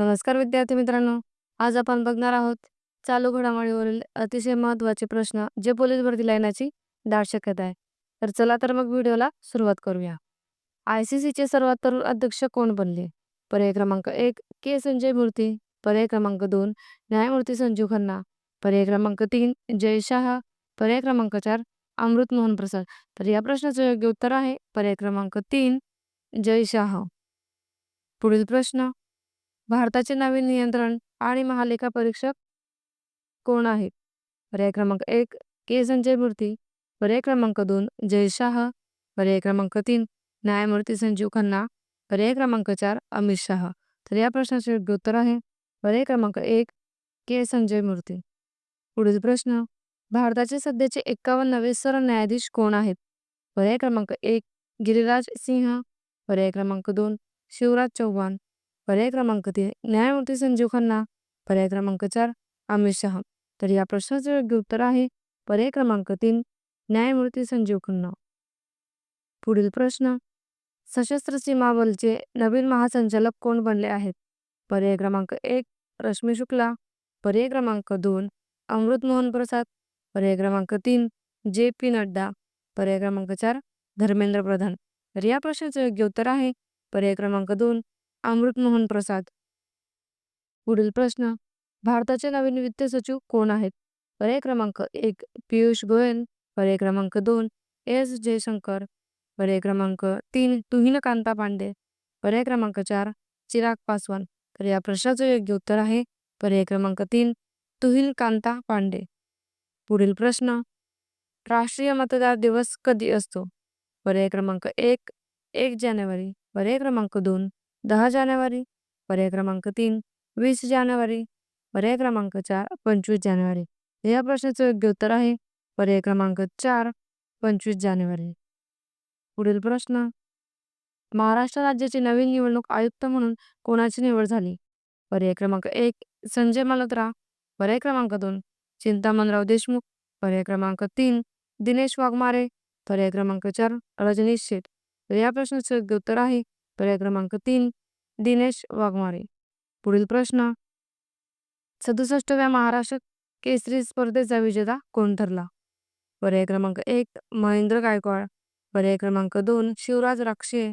नमस्कार विद्यार्थी मित्रांनो आज आपण बघणार आहोत चालू घडामोडीवरील अतिशय महत्त्वाचे प्रश्न जे पोलीस भरती येण्याची दाट शक्यता आहे. तर चला तर मग व्हिडिओला सुरुवात करूया. आय सी सीचे सर्वात तरुण अध्यक्ष कोण बनले? पर्याय क्रमांक एक के संजय मूर्ती. पर्याय क्रमांक दोन न्यायमूर्ती संजीव खन्ना. पर्याय क्रमांक तीन जय शाह. पर्याय क्रमांक चार अमृत मोहन प्रसाद. तर या प्रश्नाचं योग्य उत्तर आहे. पर्याय क्रमांक तीन जय शाह. पुढील प्रश्न भारताचे नवीन नियंत्रण आणि महालेखा परीक्षक कोण आहेत? पर्याय क्रमांक एक के. संजय मूर्ती. पर्याय क्रमांक दोन जय शाह. पर्याय क्रमांक तीन न्यायमूर्ती संजीव खन्ना. पर्याय क्रमांक चार अमित शाह. तर या प्रश्नाचे योग्य उत्तर आहे. पर्याय क्रमांक एक के. संजय मूर्ती. पुढील प्रश्न भारताचे सध्याचे एक्कावन्नावे सरन्यायाधीश कोण आहेत? पर्याय क्रमांक एक गिरिराज सिंह. पर्याय क्रमांक दोन शिवराज चौहान. पर्याय क्रमांक तीन न्यायमूर्ती संजीव खन्ना पर्याय क्रमांक चार अमित शहा. तर या प्रश्नाचे योग्य उत्तर आहे पर्याय क्रमांक तीन न्यायमूर्ती संजीव खन्ना. पुढील प्रश्न. सशस्त्र सीमा बलचे नवीन महासंचालक कोण बनले आहेत? पर्याय क्रमांक एक रश्मी शुक्ला. पर्याय क्रमांक दोन अमृत मोहन प्रसाद. पर्याय क्रमांक तीन जे पी नड्डा. पर्याय क्रमांक चार धर्मेंद्र प्रधान. तर या प्रश्नाचे योग्य उत्तर आहे पर्याय क्रमांक दोन अमृत मोहन प्रसाद. पुढील प्रश्न. भारताचे नवीन वित्त सचिव कोण आहेत? पर्याय क्रमांक एक पियुष गोयल. पर्याय क्रमांक दोन एस जयशंकर. पर्याय क्रमांक तीन तुहिन कांता पांडे. पर्याय क्रमांक चार चिराग पासवान. तर या प्रश्नाचं योग्य उत्तर आहे. पर्याय क्रमांक तीन तुहिन कांता पांडे. पुढील प्रश्न. राष्ट्रीय मतदार दिवस कधी असतो? पर्याय क्रमांक एक एक जानेवारी. पर्याय क्रमांक दोन दहा जानेवारी पर्याय क्रमांक तीन वीस जानेवारी पर्याय क्रमांक चार पंचवीस जानेवारी. या प्रश्नाचं योग्य उत्तर आहे पर्याय क्रमांक चार पंचवीस जानेवारी. पुढील प्रश्न. महाराष्ट्र राज्याचे नवीन निवडणूक आयुक्त म्हणून कोणाची निवड झाली? पर्याय क्रमांक एक संजय मल्होत्रा. पर्याय क्रमांक दोन चिंतामणराव देशमुख. पर्याय क्रमांक तीन दिनेश वाघमारे. पर्याय क्रमांक चार रजनीश शेठ. या प्रश्नाचं योग्य उत्तर आहे पर्याय क्रमांक तीन दिनेश वाघमारे. पुढील प्रश्न. सदुसष्टव्या महाराष्ट्र केसरी स्पर्धेचा विजेता कोण ठरला? पर्याय क्रमांक एक महेंद्र गायकवाड. पर्याय क्रमांक दोन शिवराज राक्षे.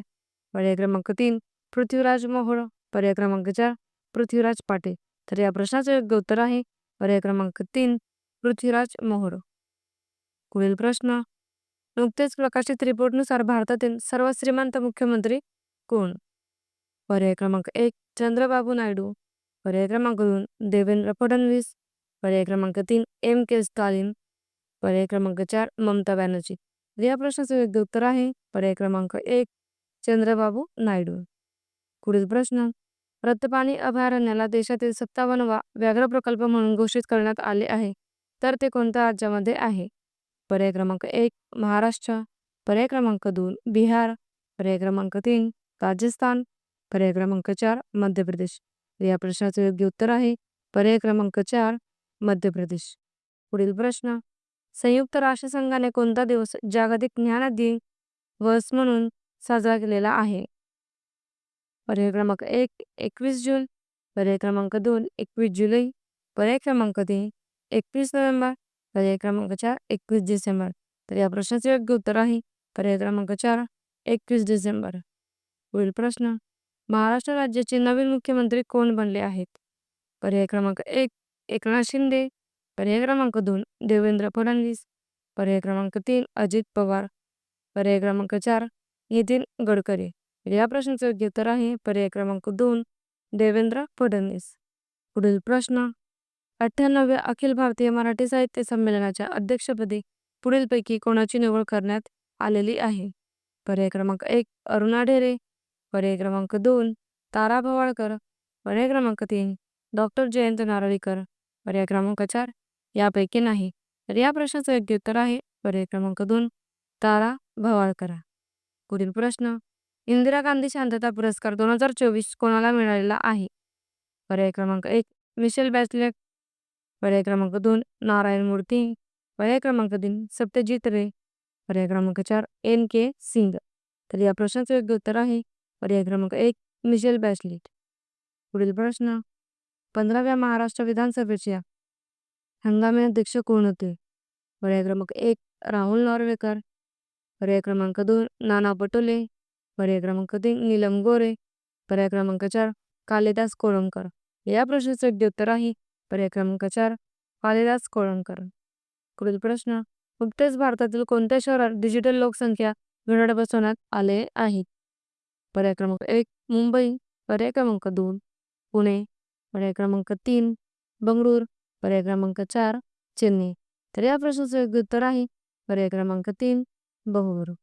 पर्याय क्रमांक तीन पृथ्वीराज मोहोळ. पर्याय क्रमांक चार पृथ्वीराज पाटे तर या प्रश्नाचं योग्य उत्तर आहे. पर्याय क्रमांक तीन पृथ्वीराज मोहोळ. पुढील प्रश्न. नुकतेच प्रकाशित रिपोर्टनुसार भारतातील सर्वात श्रीमंत मुख्यमंत्री कोण? पर्याय क्रमांक एक चंद्रबाबू नायडू पर्याय क्रमांक दोन देवेंद्र फडणवीस पर्याय क्रमांक तीन एम के स्टालिन पर्याय क्रमांक चार ममता बॅनर्जी या प्रश्नाचं योग्य उत्तर आहे पर्याय क्रमांक एक चंद्रबाबू नायडू पुढील प्रश्न रत्तपाणी अभयारण्याला देशातील सत्तावन्नवा व्याघ्र प्रकल्प म्हणून घोषित करण्यात आले आहे तर ते कोणत्या राज्यामध्ये आहे? पर्याय क्रमांक एक महाराष्ट्र पर्याय क्रमांक दोन बिहार पर्याय क्रमांक तीन राजस्थान पर्याय क्रमांक चार मध्य प्रदेश. या प्रश्नाचं योग्य उत्तर आहे पर्याय क्रमांक चार मध्य प्रदेश. पुढील प्रश्न. संयुक्त राष्ट्रसंघाने कोणता दिवस जागतिक ज्ञान दिवस म्हणून साजरा केलेला आहे? पर्याय क्रमांक एक एकवीस जून. पर्याय क्रमांक दोन एकवीस जुलै. पर्याय क्रमांक तीन एकवीस नोव्हेंबर. पर्याय क्रमांक चार एकवीस डिसेंबर. तर या प्रश्नाचे योग्य उत्तर आहे पर्याय क्रमांक चार एकवीस डिसेंबर. पुढील प्रश्न. महाराष्ट्र राज्याचे नवीन मुख्यमंत्री कोण बनले आहेत? पर्याय क्रमांक एक एकनाथ शिंदे. पर्याय क्रमांक दोन देवेंद्र फडणवीस. पर्याय क्रमांक तीन अजित पवार. पर्याय क्रमांक चार नितीन गडकरी. या प्रश्नाचं योग्य उत्तर आहे पर्याय क्रमांक दोन देवेंद्र फडणवीस. पुढील प्रश्न अठ्ठ्याण्णव्या अखिल भारतीय मराठी साहित्य संमेलनाच्या अध्यक्षपदी पुढीलपैकी कोणाची निवड करण्यात आलेली आहे? पर्याय क्रमांक एक अरुणा ढेरे. पर्याय क्रमांक दोन तारा भवाळकर. पर्याय क्रमांक तीन डॉक्टर जयंत नारळीकर. पर्याय क्रमांक चार यापैकी नाही. तर या प्रश्नाचं योग्य उत्तर आहे पर्याय क्रमांक दोन तारा भवाळकर. पुढील प्रश्न इंदिरा गांधी शांतता पुरस्कार दोन हजार चोवीस कोणाला मिळालेला आहे? पर्याय क्रमांक एक मिशेल बॅचलेट पर्याय क्रमांक दोन नारायण मूर्ती. पर्याय क्रमांक तीन सत्यजित रे. पर्याय क्रमांक चार एन के सिंग. तर या प्रश्नाचं योग्य उत्तर आहे पर्याय क्रमांक एक मिशेल बॅचलेट. पुढील प्रश्न पंधराव्या महाराष्ट्र विधानसभेच्या हंगामी अध्यक्ष कोण होते? पर्याय क्रमांक एक राहुल नॉर्वेकर. पर्याय क्रमांक दोन नाना पटोले. पर्याय क्रमांक तीन नीलम गोरे. पर्याय क्रमांक चार कालिदास कोळंबकर. या प्रश्नाचं योग्य उत्तर आहे. पर्याय क्रमांक चार कालिदास कोळंबकर. पुढील प्रश्न नुकतेच भारतातील कोणत्या शहरात डिजिटल लोकसंख्या घड्याळ बसवण्यात आले आहेत पर्याय क्रमांक एक मुंबई पर्याय क्रमांक दोन पुणे पर्याय क्रमांक तीन बंगळूर पर्याय क्रमांक चार चेन्नई. तर या प्रश्नाचं योग्य उत्तर आहे पर्याय क्रमांक तीन बंगळुरू.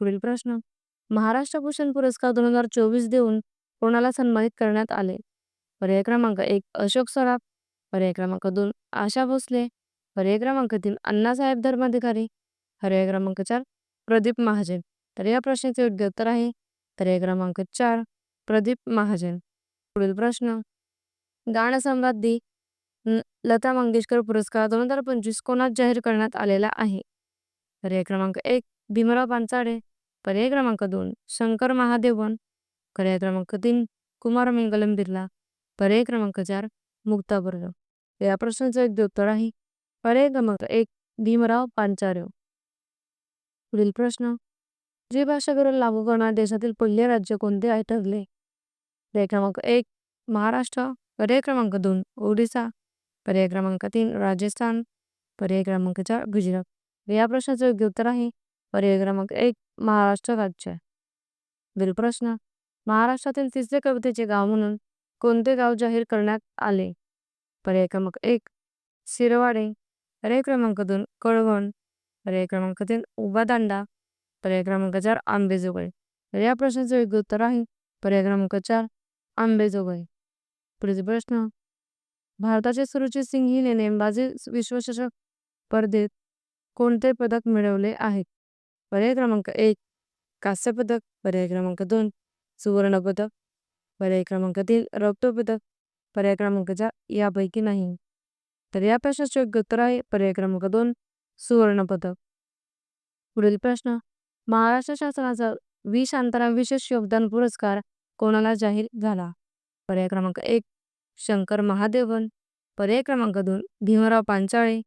पुढील प्रश्न महाराष्ट्र भूषण पुरस्कार दोन हजार चोवीस देऊन कोणाला सन्मानित करण्यात आले? पर्याय क्रमांक एक अशोक सराफ. पर्याय क्रमांक दोन आशा भोसले. पर्याय क्रमांक तीन अण्णासाहेब धर्माधिकारी. पर्याय क्रमांक चार प्रदीप महाजन. तर या प्रश्नाचे योग्य उत्तर आहे पर्याय क्रमांक चार प्रदीप महाजन. पुढील प्रश्न. गानसम्राज्ञी लता मंगेशकर पुरस्कार दोन हजार पंचवीस कोणात जाहीर करण्यात आलेला आहे? पर्याय क्रमांक एक भीमराव पांचाळे पर्याय क्रमांक दोन शंकर महादेवन. पर्याय क्रमांक तीन कुमार मंगलम बिर्ला. पर्याय क्रमांक चार मुक्ता बर्वे या प्रश्नाचं योग्य उत्तर आहे. पर्याय क्रमांक एक भीमराव पांचाळे पुढील प्रश्न. जी भाषा धोरण लागू करणारे देशातील पहिले राज्य कोणते आहे ठरले? पर्याय क्रमांक एक महाराष्ट्र. पर्याय क्रमांक दोन ओडिसा. पर्याय क्रमांक तीन राजस्थान. पर्याय क्रमांक चार गुजरात. या प्रश्नाचं योग्य उत्तर आहे. पर्याय क्रमांक एक महाराष्ट्र राज्य. पुढील प्रश्न महाराष्ट्रातील तिसरे कवितेचे गाव म्हणून कोणते गाव जाहीर करण्यात आले? पर्याय क्रमांक एक शिरवाडे. पर्याय क्रमांक दोन कळवण. पर्याय क्रमांक तीन उबादांडा. पर्याय क्रमांक चार आंबेजोगाई तर या प्रश्नाचं योग्य उत्तर आहे पर्याय क्रमांक चार आंबेजोगाई पुढील प्रश्न. भारताचे सुरुचित सिंग हिने नेमबाजी विश्वचषक स्पर्धेत कोणते पदक मिळवले आहेत पर्याय क्रमांक एक कांस्य पदक. पर्याय क्रमांक दोन सुवर्ण पदक. पर्याय क्रमांक तीन रौप्य पदक. पर्याय क्रमांक चार यापैकी नाही. तर या प्रश्नाचे योग्य उत्तर आहे पर्याय क्रमांक दोन सुवर्ण पदक. पुढील प्रश्न. महाराष्ट्र शासनाचा वी शांताराम विशेष योगदान पुरस्कार कोणाला जाहीर झाला? पर्याय क्रमांक एक शंकर महादेवन. पर्याय क्रमांक दोन भीमराव पांचाळे.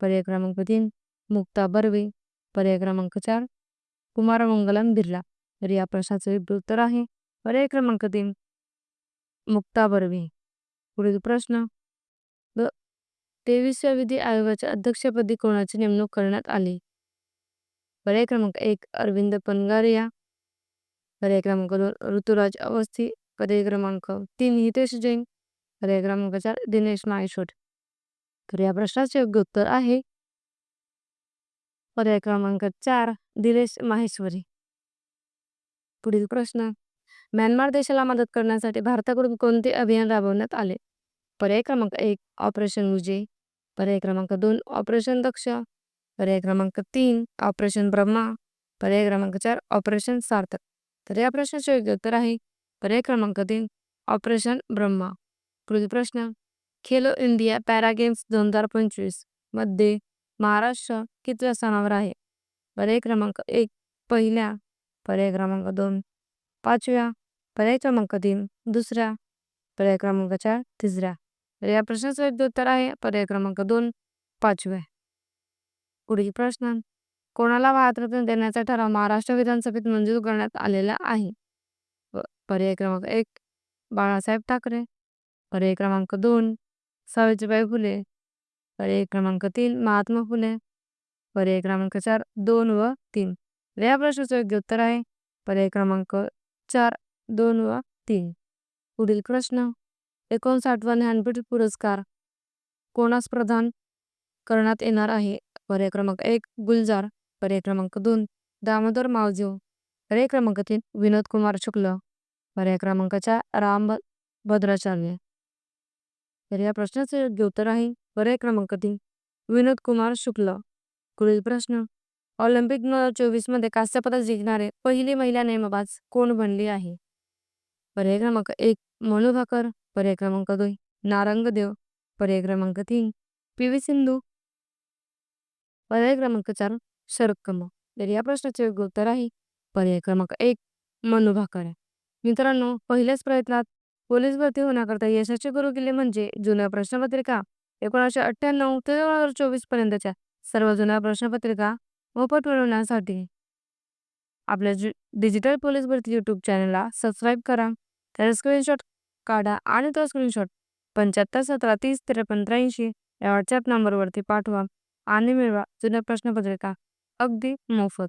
पर्याय क्रमांक तीन मुक्ता बर्वे. पर्याय क्रमांक चार कुमारमंगलम बिर्ला. तर या प्रश्नाचं योग्य उत्तर आहे. पर्याय क्रमांक तीन मुक्ता बर्वे. पुढील प्रश्न. तेवीसव्या विधी आयोगाच्या अध्यक्षपदी कोणाची नेमणूक करण्यात आली? पर्याय क्रमांक एक अरविंद पनगारिया पर्याय क्रमांक दोन ऋतुराज अवस्थी. पर्याय क्रमांक तीन हितेश जैन. पर्याय क्रमांक चार दिनेश माहेश्वर तर या प्रश्नाचे योग्य उत्तर आहे. पर्याय क्रमांक चार दिनेश माहेश्वरी. पुढील प्रश्न. म्यानमार देशाला मदत करण्यासाठी भारताकडून कोणते अभियान राबवण्यात आले? पर्याय क्रमांक एक ऑपरेशन विजय. पर्याय क्रमांक दोन ऑपरेशन दक्ष. पर्याय क्रमांक तीन ऑपरेशन ब्रह्मा पर्याय क्रमांक चार ऑपरेशन सार्थक तर या प्रश्नाचे योग्य उत्तर आहे पर्याय क्रमांक तीन ऑपरेशन ब्रह्मा पुढील प्रश्न खेलो इंडिया पॅरा गेम्स दोन हजार पंचवीसमध्ये महाराष्ट्र कितव्या स्थानावर आहे पर्याय क्रमांक एक पहिल्या पर्याय क्रमांक दोन पाचव्या पर्याय क्रमांक तीन दुसऱ्या पर्याय क्रमांक चार तिसऱ्या तर या प्रश्नाचं योग्य उत्तर आहे पर्याय क्रमांक दोन पाचव्या पुढील प्रश्न. कोणाला भारतरत्न देण्याचा ठराव महाराष्ट्र विधानसभेत मंजूर करण्यात आलेला आहे? पर्याय क्रमांक एक बाळासाहेब ठाकरे. पर्याय क्रमांक दोन सावित्रीबाई फुले. पर्याय क्रमांक तीन महात्मा फुले. पर्याय क्रमांक चार दोन व तीन. या प्रश्नाचं योग्य उत्तर आहे. पर्याय क्रमांक चार दोन व तीन. पुढील प्रश्न एकोणसाठवा ज्ञानपीठ पुरस्कार कोणास प्रदान करण्यात येणार आहे? पर्याय क्रमांक एक गुलजार पर्याय क्रमांक दोन दामोदर मावजो पर्याय क्रमांक तीन विनोद कुमार शुक्ल पर्याय क्रमांक चार राम भद्राचार्य. तर या प्रश्नाचे योग्य उत्तर आहे पर्याय क्रमांक तीन विनोद कुमार शुक्ल. पुढील प्रश्न ऑलिम्पिक दोन हजार चोवीसमध्ये कांस्य पदक जिंकणारे पहिली महिला नेमबाज कोण बनली आहे? पर्याय क्रमांक एक मनू भाकर पर्याय क्रमांक दोन नारंग देव पर्याय क्रमांक तीन पी व्ही सिंधू पर्याय क्रमांक चार शरद तर या प्रश्नाचे योग्य उत्तर आहे पर्याय क्रमांक एक मनू भाकर. मित्रांनो पहिल्याच प्रयत्नात पोलीस भरती होण्याकरता यशाचे गुरुकिल्ले म्हणजे जुन्या प्रश्नपत्रिका एकोणीसशे अठ्ठ्याण्णव ते दोन हजार चोवीस पर्यंतच्या सर्व जुन्या प्रश्नपत्रिका मोफत मिळवण्यासाठी. आपल्या जि डिजिटल पोलीस भरती यूट्यूब चॅनलला सबस्क्राईब करा. त्याचा स्क्रीनशॉट काढा आणि तो स्क्रीनशॉट पंच्याहत्तर सतरा तीस त्रेपन्न त्र्याऐंशी या व्हॉट्सॲप नंबरवरती पाठवा. आणि मिळवा. जुन्या प्रश्नपत्रिका. अगदी मोफत.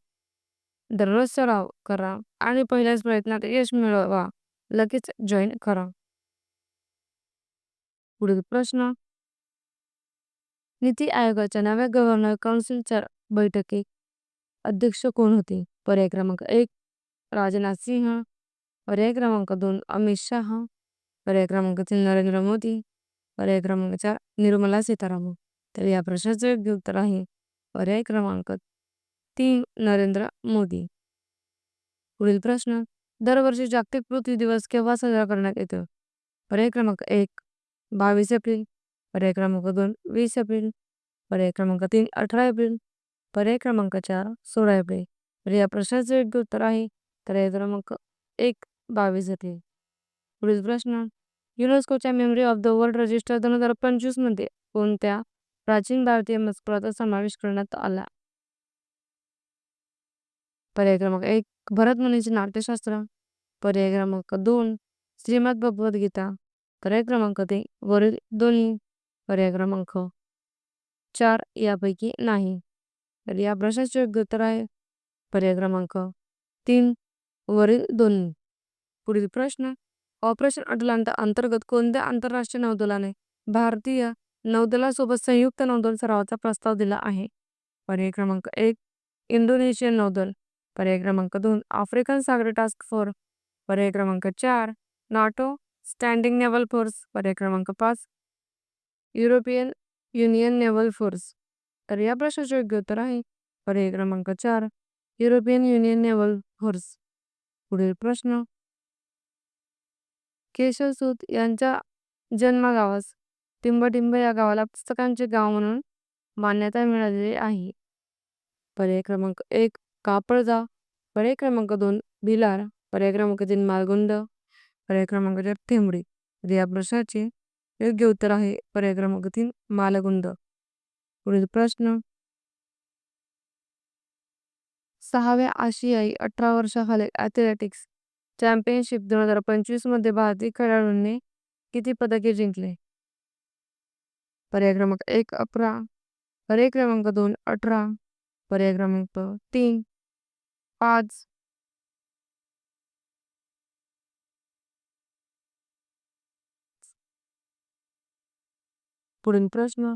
दररोज सराव करा आणि पहिल्याच प्रयत्नात यश मिळवा. लगेच जॉईन करा. पुढील प्रश्न. नीती आयोगाच्या नव्या गव्हर्नर काउन्सिलच्या बैठकीत अध्यक्ष कोण होते? पर्याय क्रमांक एक राजनाथ सिंह. पर्याय क्रमांक दोन अमित शाह. पर्याय क्रमांक तीन नरेंद्र मोदी. पर्याय क्रमांक चार निर्मला सीतारामन. तर या प्रश्नाचं योग्य उत्तर आहे पर्याय क्रमांक तीन नरेंद्र मोदी. पुढील प्रश्न दरवर्षी जागतिक पृथ्वी दिवस केव्हा साजरा करण्यात येतो? पर्याय क्रमांक एक बावीस एप्रिल. पर्याय क्रमांक दोन वीस एप्रिल. पर्याय क्रमांक तीन अठरा एप्रिल. पर्याय क्रमांक चार सोळा एप्रिल. तर या प्रश्नाचं योग्य उत्तर आहे पर्याय क्रमांक एक बावीस एप्रिल. पुढील प्रश्न युनेस्कोच्या memory of the world register दोन हजार पंचवीसमध्ये कोणत्या प्राचीन भारतीय मजकुराचा समावेश करण्यात आला. पर्याय क्रमांक एक भरतमुनीचे नाट्यशास्त्र. पर्याय क्रमांक दोन श्रीमद भगवद्गीता पर्याय क्रमांक तीन वरील दोन्ही. पर्याय क्रमांक चार यापैकी नाही. तर या प्रश्नाचे योग्य उत्तर आहे. पर्याय क्रमांक तीन वरील दोन्ही. पुढील प्रश्न ऑपरेशन अटलांटा अंतर्गत कोणत्या आंतरराष्ट्रीय नौदलाने भारतीय नौदलासोबत संयुक्त नौदल सरावाचा प्रस्ताव दिला आहे. पर्याय क्रमांक एक इंडोनेशियन नौदल. पर्याय क्रमांक दोन आफ्रिकन सागरी टास्क फोर्स. पर्याय क्रमांक चार नाटो स्टँडिंग नेव्हल फोर्स. पर्याय क्रमांक पाच युरोपियन युनियन नेव्हल फोर्स. तर या प्रश्नाचे योग्य उत्तर आहे. पर्याय क्रमांक चार युरोपियन युनियन नेव्हल फोर्स. पुढील प्रश्न. केशवसूत यांच्या जन्मगावास टिंबटिंब या गावाला पुस्तकांचे गाव म्हणून मान्यता मिळालेली आहे. पर्याय क्रमांक एक कापळजा पर्याय क्रमांक दोन भिलार. पर्याय क्रमांक तीन मालगुंड. पर्याय क्रमांक चार थेंबडी तर या प्रश्नाचे योग्य उत्तर आहे. पर्याय क्रमांक तीन मालगुंड. पुढील प्रश्न. सहाव्या आशियाई अठरा वर्षाखालील ॲथलेटिक्स चॅम्पियनशिप दोन हजार पंचवीसमध्ये भारतीय खेळाडूंनी किती पदके जिंकले? पर्याय क्रमांक एक अकरा. पर्याय क्रमांक दोन अठरा. पर्याय क्रमांक तीन पाच. पुढील प्रश्न.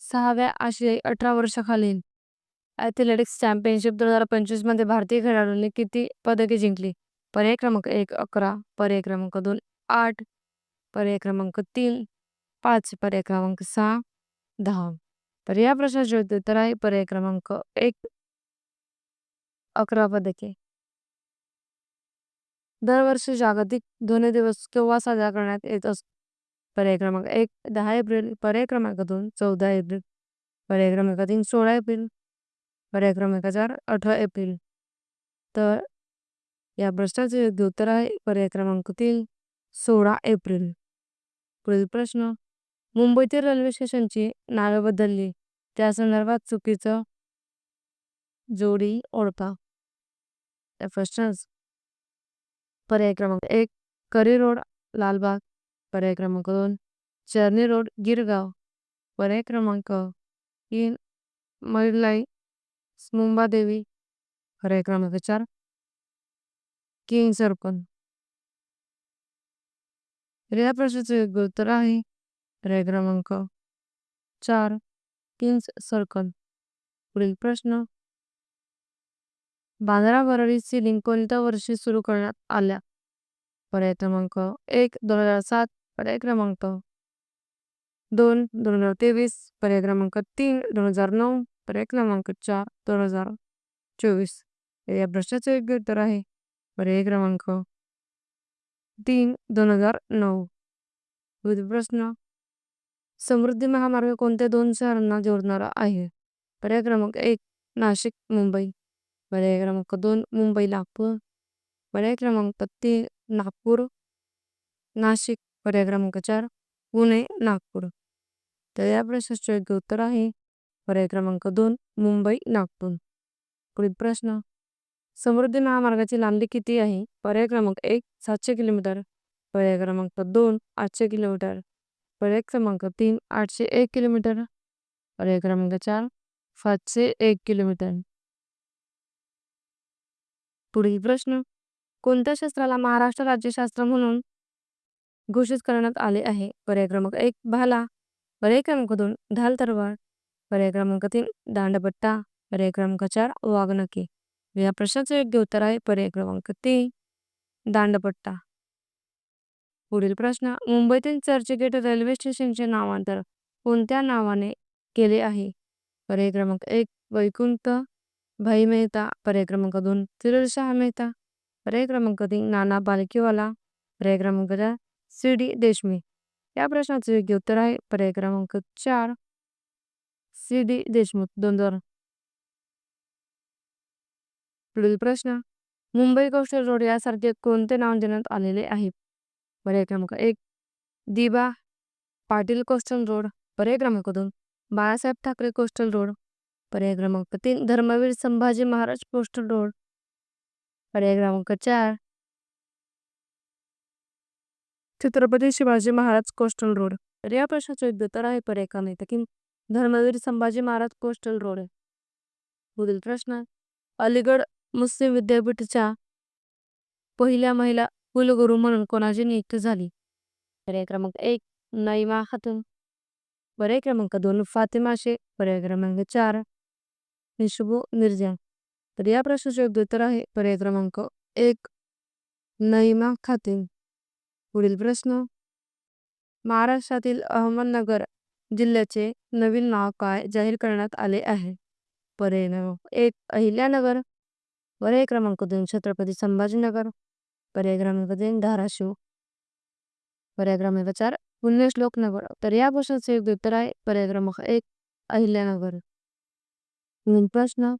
सहाव्या आशियाई अठरा वर्षाखालील ॲथलेटिक्स चॅम्पियनशिप दोन हजार पंचवीसमध्ये भारतीय खेळाडूंनी किती पदके जिंकली? पर्याय क्रमांक एक अकरा. पर्याय क्रमांक दोन आठ. पर्याय क्रमांक तीन पाच पर्याय क्रमांक सहा दहा तर या प्रश्नाचे योग्य उत्तर आहे पर्याय क्रमांक एक अकरा पदके दरवर्षी जागतिक ध्वनी दिवस केव्हा साजरा करण्यात येत असतो पर्याय क्रमांक एक दहा एप्रिल पर्याय क्रमांक दोन चौदा एप्रिल पर्याय क्रमांक तीन सोळा एप्रिल पर्याय क्रमांक चार अठरा एप्रिल तर या प्रश्नाचे योग्य उत्तर आहे पर्याय क्रमांक तीन सोळा एप्रिल पुढील प्रश्न मुंबईतील रेल्वे स्टेशनची नावे बदलली. त्या संदर्भात चुकीचं जोडी ओळखा. त्या पर्याय क्रमांक एक करी रोड लालबाग. पर्याय क्रमांक दोन चर्नी रोड गिरगाव. पर्याय क्रमांक तीन मैलाई मुंबादेवी पर्याय क्रमांक चार किंग सर्कल तर या प्रश्नाचे योग्य उत्तर आहे. पर्याय क्रमांक चार किंग्स सर्कल. पुढील प्रश्न. बांद्रा वरळी सीलिंग कोणत्या वर्षी सुरू करण्यात आल्या? पर्याय क्रमांक एक दोन हजार सात. पर्याय क्रमांक दोन दोन हजार तेवीस. पर्याय क्रमांक तीन दोन हजार नऊ. पर्याय क्रमांक चार दोन हजार चोवीस. या प्रश्नाचे योग्य उत्तर आहे. पर्याय क्रमांक तीन दोन हजार नऊ. पुढील प्रश्न. समृद्धी महामार्ग कोणत्या दोन शहरांना जोडणारा आहे? पर्याय क्रमांक एक नाशिक मुंबई. पर्याय क्रमांक दोन मुंबई नागपूर. पर्याय क्रमांक तीन नागपूर. नाशिक पर्याय क्रमांक चार पुणे नागपूर. तर या प्रश्नाचे योग्य उत्तर आहे. पर्याय क्रमांक दोन मुंबई नागपूर. पुढील प्रश्न. समृद्धी महामार्गाची लांबी किती आहे? पर्याय क्रमांक एक सातशे किलोमीटर. पर्याय क्रमांक दोन आठशे किलोमीटर. पर्याय क्रमांक तीन आठशे एक किलोमीटर पर्याय क्रमांक चार सातशे एक किलोमीटर। पुढील प्रश्न कोणत्या शास्त्राला महाराष्ट्र राज्यशास्त्र म्हणून घोषित करण्यात आले आहे? पर्याय क्रमांक एक भाला पर्याय क्रमांक दोन ढाल तरवार पर्याय क्रमांक तीन दांडपट्टा पर्याय क्रमांक चार वाघनखे या प्रश्नाचे योग्य उत्तर आहे पर्याय क्रमांक तीन दांडपट्टा पुढील प्रश्न मुंबईतील चर्चगेट रेल्वे स्टेशनचे नामांतर कोणत्या नावाने केले आहे? पर्याय क्रमांक एक वैकुंठ भाई मेहता पर्याय क्रमांक दोन फिरोजशाह मेहता पर्याय क्रमांक तीन नाना पालखीवाला पर्याय क्रमांक चार सी डी देशमुख. या प्रश्नाचे योग्य उत्तर आहे पर्याय क्रमांक चार सी डी देशमुख. दोन हजार पुढील प्रश्न मुंबई कौशल रोड यासारखे कोणते नाव देण्यात आलेले आहे? पर्याय क्रमांक एक दिबा पाटील कोस्टल रोड पर्याय क्रमांक दोन बाळासाहेब ठाकरे कोस्टल रोड पर्याय क्रमांक तीन धर्मवीर संभाजी महाराज कोस्टल रोड पर्याय क्रमांक चार छत्रपती शिवाजी महाराज कोस्टल रोड तर या प्रश्नाचे योग्य उत्तर आहे पर्याय क्रमांक तीन धर्मवीर संभाजी महाराज कोस्टल रोड पुढील प्रश्न अलीगड मुस्लिम विद्यापीठाच्या पहिल्या महिला कुलगुरू म्हणून कोणाची नियुक्ती झाली. पर्याय क्रमांक एक नईमा खातून. पर्याय क्रमांक दोन फातिमा शेख. पर्याय क्रमांक चार निशुबू मिर्जा. तर या प्रश्नाचे योग्य उत्तर आहे. पर्याय क्रमांक एक नईमा खातीम पुढील प्रश्न. महाराष्ट्रातील अहमदनगर जिल्ह्याचे नवीन नाव काय जाहीर करण्यात आले आहे? पर्याय क्रमांक एक अहिल्यानगर. पर्याय क्रमांक दोन छत्रपती संभाजीनगर. पर्याय क्रमांक धाराशिव पर्याय क्रमांक चार पुण्यश्लोक नगर तर या प्रश्नाचे योग्य उत्तर आहे पर्यायक्रमांक एक अहिल्यानगर प्रश्न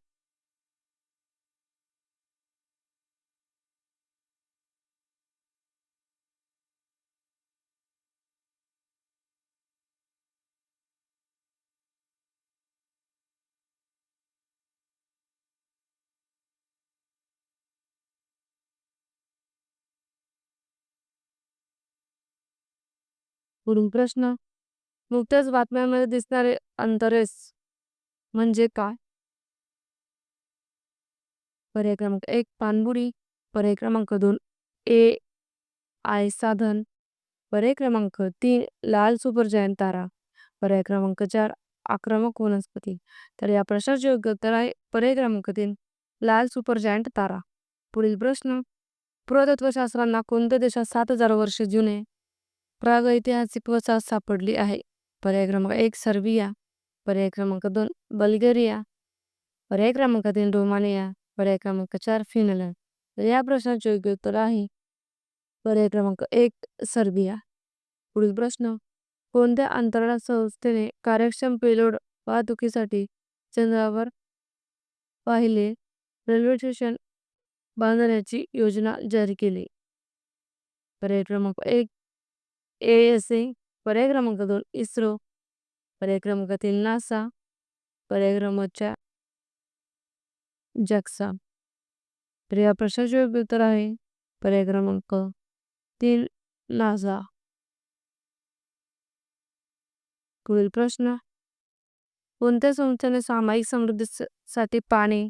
पुढील प्रश्न. नुकत्याच बातम्यांमध्ये दिसणारे अंतरेस म्हणजे काय? पर्याय क्रमांक एक पाणबुडी. पर्याय क्रमांक दोन ए आय साधन. पर्याय क्रमांक तीन लाल सुपर जयंत तारा. पर्याय क्रमांक चार आक्रमक वनस्पती. तर या प्रश्नाचे योग्य उत्तर आहे पर्याय क्रमांक तीन लाल सुपर तारा. पुढील प्रश्न. पुरातत्वशास्त्रांना कोणत्या देशात सात हजार वर्षे जुने? प्रागैतिहासिक वसाहत सापडली आहे. पर्याय क्रमांक एक सर्बिया. पर्याय क्रमांक दोन बल्गेरिया. पर्याय क्रमांक तीन रोमानिया. पर्याय क्रमांक चार फिनलंड. तर या प्रश्नाचे योग्य उत्तर आहे. पर्याय क्रमांक एक सर्बिया. पुढील प्रश्न. कोणत्या अंतराळ संस्थेने कार्यक्षम पेलोड वाहतुकीसाठी चंद्रावर पाहिले रेल्वे स्टेशन बांधण्याची योजना जारी केली? पर्याय क्रमांक एक ए एस ए पर्याय क्रमांक दोन इस्रो पर्याय क्रमांक तीन नासा पर्याय क्रमांक चार जॅक्सा तर या प्रश्नाचे योग्य उत्तर आहे पर्याय क्रमांक तीन नासा पुढील प्रश्न कोणत्या संस्थेने सामायिक समृद्धीसाठी पाणी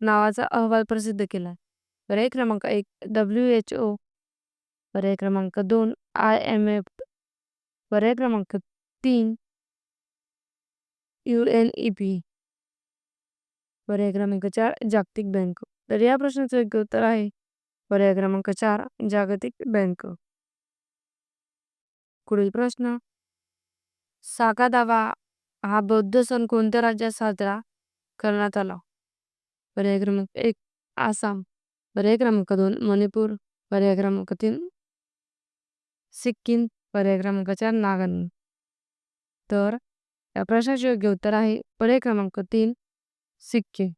नावाचा अहवाल प्रसिद्ध केला. पर्याय क्रमांक एक डब्ल्यू एच ओ पर्याय क्रमांक दोन आय एम एफ पर्याय क्रमांक तीन यू एन ई पी पर्याय क्रमांक चार जागतिक बँक तर या प्रश्नाचं योग्य उत्तर आहे पर्याय क्रमांक चार जागतिक बँक पुढील प्रश्न. सागादावा हा बौद्ध सण कोणत्या राज्यात साजरा करण्यात आला? पर्याय क्रमांक एक आसाम. पर्याय क्रमांक दोन मणिपूर. पर्याय क्रमांक तीन सिक्कीम पर्याय क्रमांक तर या प्रश्नाचे योग्य उत्तर आहे पर्याय क्रमांक तीन सिक्कीम.